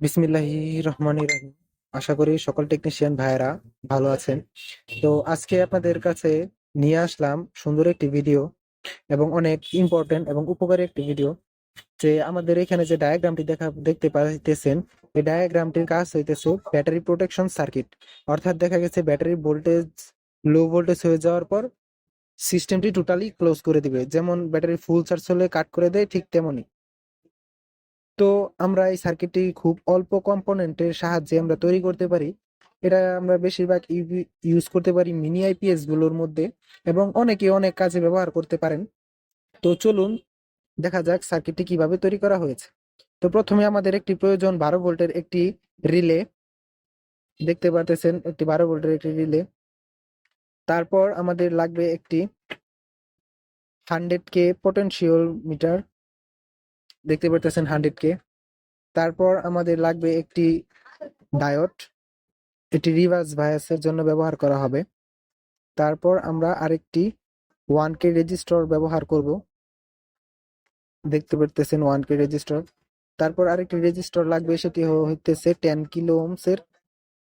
বিসমিল্লাহি রহমানির রহিম। আশা করি সকল টেকনিশিয়ান ভাইয়েরা ভালো আছেন। তো আজকে আপনাদের কাছে নিয়ে আসলাম সুন্দর একটি ভিডিও এবং অনেক ইম্পর্টেন্ট এবং উপকারী একটি ভিডিও যে আমাদের এখানে যে ডায়াগ্রামটি দেখা, দেখতে পাইতেছেন, এই ডায়াগ্রামটির কাজ হইতেছে ব্যাটারি প্রোটেকশন সার্কিট অর্থাৎ দেখা গেছে ব্যাটারি ভোল্টেজ লো ভোল্টেজ হয়ে যাওয়ার পর সিস্টেমটি টোটালি ক্লোজ করে দিবে। যেমন ব্যাটারি ফুল চার্জ হলে কাট করে দেয় ঠিক তেমনই। তো আমরা এই সার্কিটটি খুব অল্প কম্পোনেন্টের সাহায্যে আমরা তৈরি করতে পারি। এটা আমরা বেশিরভাগ ইউজ করতে পারি মিনি আইপিএসগুলোর মধ্যে এবং অনেকে অনেক কাজে ব্যবহার করতে পারেন। তো চলুন দেখা যাক সার্কিটটি কীভাবে তৈরি করা হয়েছে। তো প্রথমে আমাদের একটি প্রয়োজন, বারো ভোল্টের একটি রিলে দেখতে পারতেছেন, একটি বারো ভোল্টের একটি রিলে তারপর আমাদের লাগবে একটি হান্ড্রেড কে পটেনশিয়াল মিটার দেখতে পারতেছেন হান্ড্রেড কে তারপর আমাদের লাগবে একটি ডায়োড এটি রিভার্স বায়াসের জন্য ব্যবহার করা হবে। তারপর আমরা আরেকটি ওয়ান কে রেজিস্টর ব্যবহার করব। দেখতে পারতেছেন ওয়ান কে রেজিস্টর তারপর আরেকটি রেজিস্টর লাগবে, সেটি হইতেছে টেন কিলো ওমসের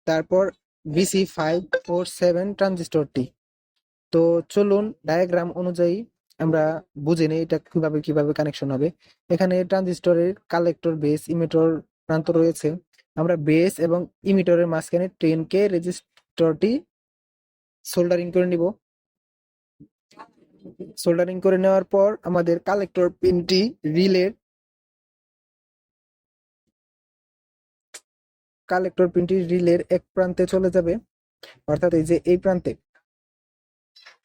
তারপর B C five four seven ট্রানজিস্টরটি তো চলুন ডায়াগ্রাম অনুযায়ী আমরা বুঝে নিই এটা কীভাবে কীভাবে কানেকশন হবে। এখানে ট্রানজিস্টরের কালেক্টর বেস ইমিটর প্রান্ত রয়েছে। আমরা বেস এবং ইমিটরের মাঝখানে কে রেজিস্টরটি সোল্ডারিং করে নিব। সোল্ডারিং করে নেওয়ার পর আমাদের কালেক্টর পিনটি রিলের কালেক্টর পিনটি রিলের এক প্রান্তে চলে যাবে, অর্থাৎ এই যে এই প্রান্তে।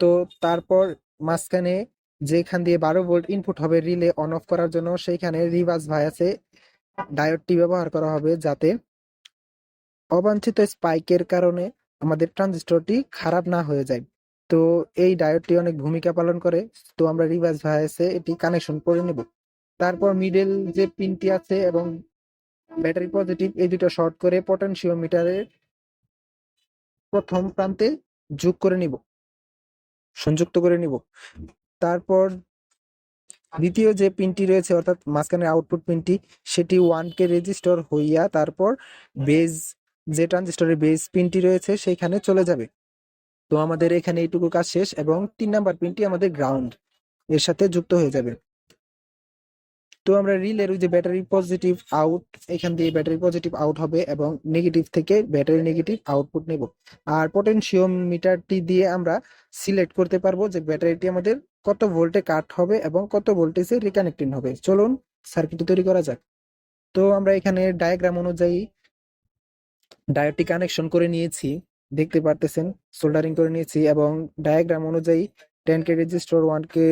তো তারপর মাঝখানে যেখান দিয়ে বারো ভোল্ট ইনপুট হবে রিলে অন অফ করার জন্য সেইখানে রিভার্স ভায়াসে ডায়োডটি ব্যবহার করা হবে যাতে অবাঞ্ছিত স্পাইকের কারণে আমাদের ট্রানজিস্টরটি খারাপ না হয়ে যায়। তো এই ডায়োডটি অনেক ভূমিকা পালন করে, তো আমরা রিভার্স ভায়াসে এটি কানেকশন করে নেব। তারপর মিডল যে পিনটি আছে এবং ব্যাটারি পজিটিভ এই দুটো শর্ট করে পটেনশিওমিটারের প্রথম প্রান্তে যোগ করে নিব, সংযুক্ত করে নিব। তারপর দ্বিতীয় যে পিনটি রয়েছে, অর্থাৎ মাঝখানে আউটপুট পিনটি, সেটি ওয়ান কে রেজিস্টর হইয়া তারপর বেজ যে ট্রানজিস্টরের বেজ পিনটি রয়েছে, সেইখানে চলে যাবে। তো আমাদের এখানে এইটুকু কাজ শেষ এবং তিন নাম্বার পিনটি আমাদের গ্রাউন্ড এর সাথে যুক্ত হয়ে যাবে। তো আমরা রিলের ওই যে ব্যাটারি পজিটিভ আউট এখান দিয়ে ব্যাটারি পজিটিভ আউট হবে এবং নেগেটিভ থেকে ব্যাটারি নেগেটিভ আউটপুট নেব। আর পটেনশিওমিটারটি দিয়ে আমরা সিলেক্ট করতে পারব যে ব্যাটারিটি আমাদের কত ভোল্টে কাট হবে এবং কত ভোল্টেজে রিকানেক্টিং হবে। চলুন সার্কিটটি তৈরি করা যাক। তো আমরা এখানে ডায়াগ্রাম অনুযায়ী ডায়োডটি কানেকশন করে নিয়েছি। দেখতে পারতেছেন সোল্ডারিং করে নিয়েছি এবং ডায়াগ্রাম অনুযায়ী ten K resistor one K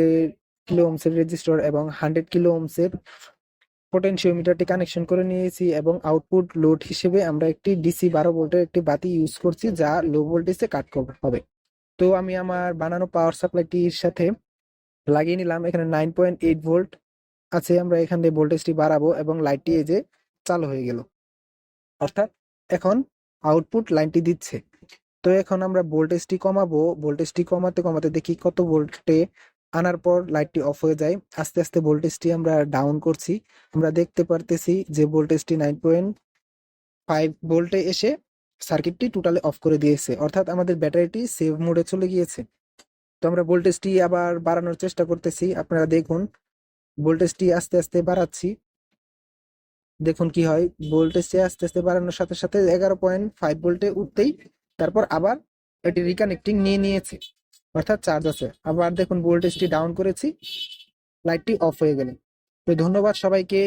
kilo ওমসের resistor এবং হান্ড্রেড কিলো ওমসের পটেনশিওমিটারটি কানেকশন করে নিয়েছি এবং আউটপুট লোড হিসেবে আমরা একটি ডিসি বারো ভোল্টের একটি বাতি ইউজ করছি যা লো ভোল্টেজে কাট হবে। তো আমি আমার বানানো পাওয়ার সাপ্লাইটির সাথে লাগিয়ে নিলাম। এখানে নাইন পয়েন্ট এইট ভোল্ট আছে, আমরা এখান দিয়ে ভোল্টেজটি বাড়াবো এবং লাইটটি এই যে চালু হয়ে গেল। অর্থাৎ এখন আউটপুট লাইনটি দিচ্ছে। তো এখন আমরা ভোল্টেজটি কমাবো। ভোল্টেজটি কমাতে কমাতে দেখি কত ভোল্টে আনার পর লাইটটি অফ হয়ে যায়। আস্তে আস্তে ভোল্টেজটি আমরা ডাউন করছি। আমরা দেখতে পারতেছি যে ভোল্টেজটি নাইন পয়েন্ট ফাইভ ভোল্টে এসে সার্কিটটি টোটালি অফ করে দিয়েছে। অর্থাৎ আমাদের ব্যাটারিটি সেভ মোডে চলে গিয়েছে। তো আমরা ভোল্টেজটি আবার বাড়ানোর চেষ্টা করতেছি। আপনারা দেখুন ভোল্টেজটি আস্তে আস্তে বাড়াচ্ছি। দেখুন কি হয় ভোল্টেজটি আস্তে আস্তে বাড়ানোর সাথে সাথে এগারো পয়েন্ট ফাইভ ভোল্টে উঠতেই তারপর আবার এটি রিকানেক্টিং নিয়ে নিয়েছে, অর্থাৎ চার্জ আছে। আবার দেখুন ভোল্টেজটি ডাউন করেছি লাইটটি অফ হয়ে গেল। তো ধন্যবাদ সবাইকে।